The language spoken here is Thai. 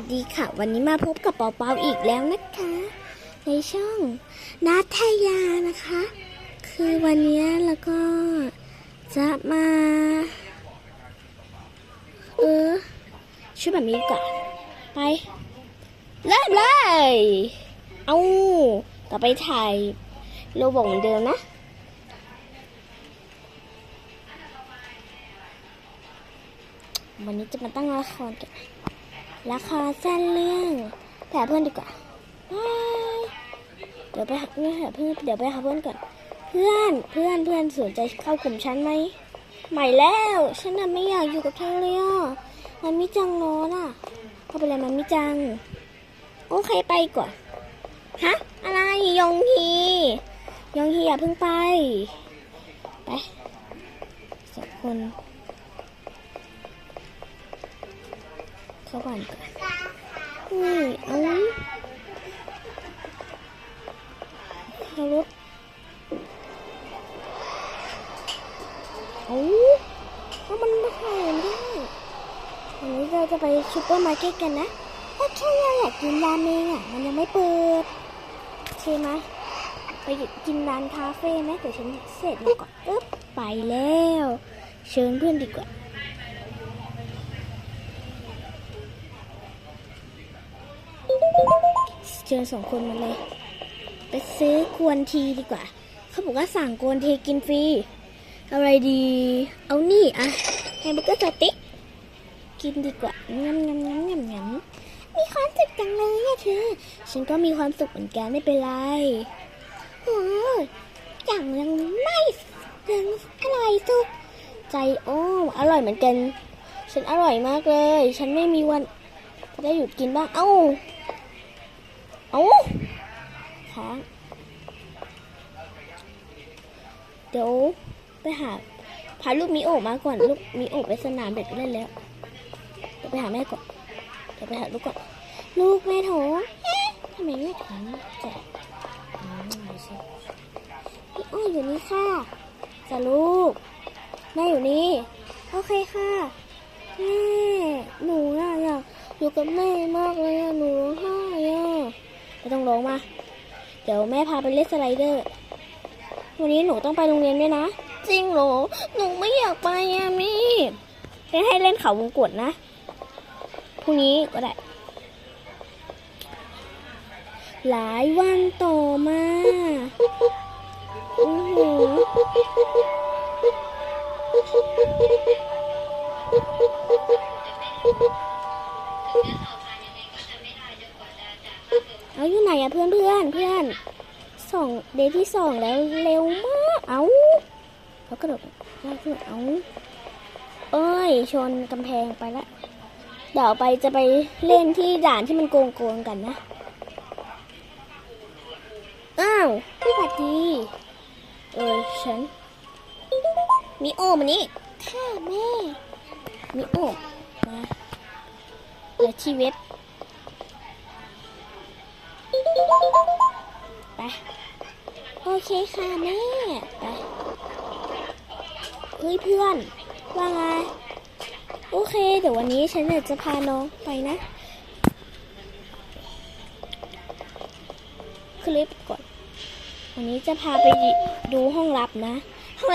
วัสดีค่ะ วันนี้มาพบกับเปาเปาอีกแล้วนะคะ ในช่องนัทยานะคะ คือวันนี้แล้วก็จะมา เออชุดแบบนี้ก่อนไปเริ่มเลยเอาต่อไปถ่ายโลบอกเหมือนเดิมนะวันนี้จะมาตั้งละครกัน ละครสั้นเรื่องไปหาเพื่อนดีกว่าเดี๋ยวไปหาไม่หาเพื่อนเดี๋ยวไปหาเพื่อนก่อนเพื่อนเพื่อนเพื่อนสนใจเข้ากลุ่มฉันไหมใหม่แล้วฉันน่ะไม่อยากอยู่กับเธอเลยอะมันมิจังร้อน่ะเขาไปเลยมันมิจังโอเคไปก่อนฮะอะไรยองฮียองฮีอย่าเพิ่งไปไปสองคน เข้าบ้านก่อนนี่เอาเอารถเอาเอามันไม่หายได้วันนี้เราจะไปซูเปอร์มาร์เก็ตกันนะถ้าแค่เราอยากกินราเมงอะ มันยังไม่เปิดใช่ไหมไปกินร้านคาเฟ่ไหมเดี๋ยวฉันเสร็จแล้วก่อนอึ๊บไปแล้ว เชิญเพื่อนดีกว่า เจอสองคนมาเลย ไปซื้อกวนทีดีกว่า เขาบอกว่าสั่งกวนทีกินฟรี อะไรดี เอานี่อะแฮมเบอร์เกอร์สติ๊กกินดีกว่างำงำงำงำงำมีความสุขจังเลยอะเธอ ฉันก็มีความสุขเหมือนกันไม่เป็นไรโอ้ยอย่างยังไม่ยังอร่อยสุดใจโอ้อร่อยเหมือนกัน ฉันอร่อยมากเลย ฉันไม่มีวันได้หยุดกินบ้าง เอ้า เอาค้างเดี๋ยวไปหาพาลูกมิโอมาก่อนลูกมิโอไปสนามเด็กเล่นแล้วเดี๋ยวไปหาแม่ก่อนเดี๋ยวไปหาลูกก่อน ลูกแม่โถทำไมไม่ถึงจ้ะอืมดูสิพี่อ้อยอยู่นี่ค่ะจ้ะลูกแม่อยู่นี่โอเคค่ะแม่หนูอะอยากอยู่กับแม่มากเลยอะหนูร้องไห้อะ ไม่ต้องร้องมา เดี๋ยวแม่พาไปเล่นสไลเดอร์ วันนี้หนูต้องไปโรงเรียนด้วยนะ จริงเหรอ หนูไม่อยากไปอะมี่เป็นให้เล่นเขาวงกตนะ พรุ่งนี้ก็ได้ หลายวันต่อมาอือหือ ไหนอะเพื่อนเพื่อนเพื่อนสองเดย์ที่สองแล้วเร็วมาก เอาเขากระโดดได้ขึ้นเอาเอ้ย ชนกำแพงไปละ เดี๋ยวไปจะไปเล่นที่ด่านที่มันโกงโกงๆกันนะ อ้าวสวัสดี เออฉันมิโอมานี่ค่ะแม่มิโอมาเดี๋ยวที่เว็บ ไป โอเคค่ะแม่ ไป เฮ้ยเพื่อน ว่าไง โอเค เดี๋ยววันนี้ฉันจะพาน้องไปนะ คลิปก่อน วันนี้จะพาไปดูห้องลับนะ